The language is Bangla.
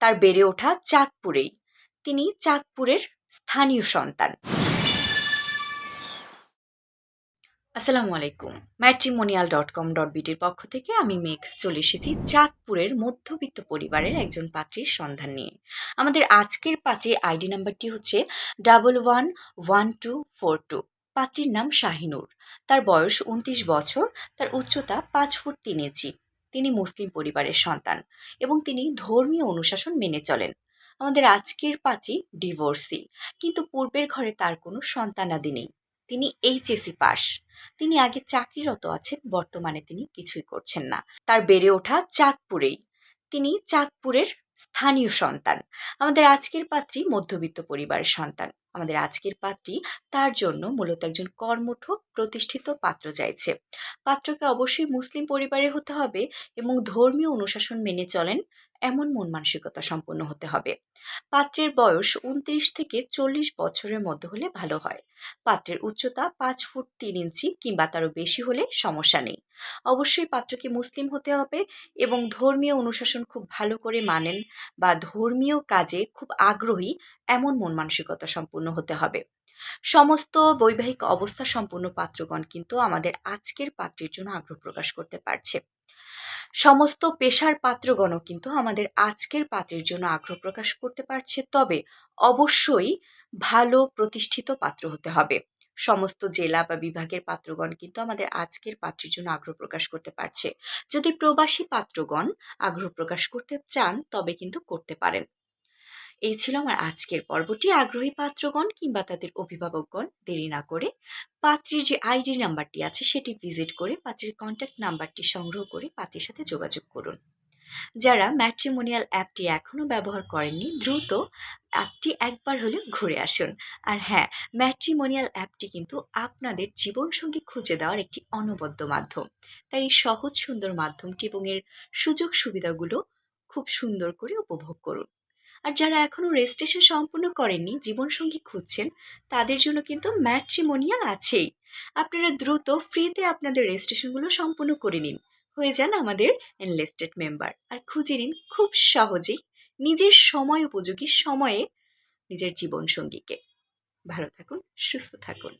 তার বেড়ে ওঠা চাঁদপুরেই। তিনি চাঁদপুরের স্থানীয় সন্তান। আসসালামু আলাইকুম। ম্যাট্রিমোনিয়াল ডট কম ডট বিটির পক্ষ থেকে আমি মেঘ চলে এসেছি চাঁদপুরের মধ্যবিত্ত পরিবারের একজন পাত্রীর সন্ধান নিয়ে। আমাদের আজকের পাত্রীর আইডি নাম্বারটি হচ্ছে double one one two four two পাত্রীর নাম শাহিনুর। তার বয়স উনত্রিশ বছর, তার উচ্চতা পাঁচ ফুট তিন ইঞ্চি। তিনি মুসলিম পরিবারের সন্তান এবং তিনি ধর্মীয় অনুশাসন মেনে চলেন। আমাদের আজকের পাত্রী ডিভোর্সি, কিন্তু পূর্বের ঘরে তার কোনো সন্তানাদি নেই। তিনি এইচএসি পাস। তিনি আগে চাকরিরত আছেন, বর্তমানে তিনি কিছুই করছেন না। তার বেড়ে ওঠা চাঁদপুরেই। তিনি চাঁদপুরের স্থানীয় সন্তান। আমাদের আজকের পাত্রী মধ্যবিত্ত পরিবারের সন্তান। আমাদের আজকের পাত্রী তার জন্য মূলত একজন কর্মঠ প্রতিষ্ঠিত পাত্র চাইছে। পাত্রকে অবশ্যই মুসলিম পরিবারের হতে হবে এবং ধর্মীয় অনুশাসন মেনে চলেন, এমন মন মানসিকতা সম্পন্ন হতে হবে। পাত্রের বয়স উনত্রিশ থেকে চল্লিশ বছরের মধ্যে হলে ভালো হয়। পাত্রের উচ্চতা পাঁচ ফুট তিন ইঞ্চি কিংবা তারও বেশি হলে সমস্যা নেই। অবশ্যই পাত্রকে মুসলিম হতে হবে এবং ধর্মীয় অনুশাসন খুব ভালো করে মানেন বা ধর্মীয় কাজে খুব আগ্রহী, এমন মন মানসিকতা সম্পূর্ণ হতে হবে। সমস্ত বৈবাহিক অবস্থা সম্পন্ন পাত্রগণ কিন্তু আমাদের আজকের পাত্রের জন্য আগ্রহ প্রকাশ করতে পারছে। সমস্ত পেশার পাত্রগণও কিন্তু আমাদের আজকের পাত্রের জন্য আগ্রহ প্রকাশ করতে পারছে। তবে অবশ্যই ভালো প্রতিষ্ঠিত পাত্র হতে হবে। সমস্ত জেলা বা বিভাগের পাত্রগণ কিন্তু আমাদের আজকের পাত্রের জন্য আগ্রহ প্রকাশ করতে পারছে। যদি প্রবাসী পাত্রগণ আগ্রহ প্রকাশ করতে চান, তবে কিন্তু করতে পারেন। এই ছিল আমার আজকের পর্বটি। আগ্রহী পাত্রগণ কিংবা তাদের অভিভাবকগণ, দেরি না করে পাত্রীর যে আইডি নাম্বারটি আছে সেটি ভিজিট করে পাত্রীর কন্ট্যাক্ট নাম্বারটি সংগ্রহ করে পাত্রীর সাথে যোগাযোগ করুন। যারা ম্যাট্রিমোনিয়াল অ্যাপটি এখনও ব্যবহার করেননি, দ্রুত অ্যাপটি একবার হলেও ঘুরে আসুন। আর হ্যাঁ ম্যাট্রিমোনিয়াল অ্যাপটি কিন্তু আপনাদের জীবনসঙ্গী খুঁজে দেওয়ার একটি অনবদ্য মাধ্যম। তাই এই সহজ, সুন্দর মাধ্যমটি এবং এর সুযোগ সুবিধাগুলো খুব সুন্দর করে উপভোগ করুন। আর যারা এখনও রেজিস্ট্রেশন সম্পূর্ণ করেননি, জীবনসঙ্গী খুঁজছেন, তাদের জন্য কিন্তু ম্যাট্রিমোনিয়াল আছেই। আপনারা দ্রুত ফ্রিতে আপনাদের রেজিস্ট্রেশনগুলো সম্পূর্ণ করে নিন। হয়ে যান আমাদের এনলিস্টেড মেম্বার। আর খুঁজে নিন খুব সহজেই নিজের সময় উপযোগী সময়ে নিজের জীবনসঙ্গীকে। ভালো থাকুন, সুস্থ থাকুন।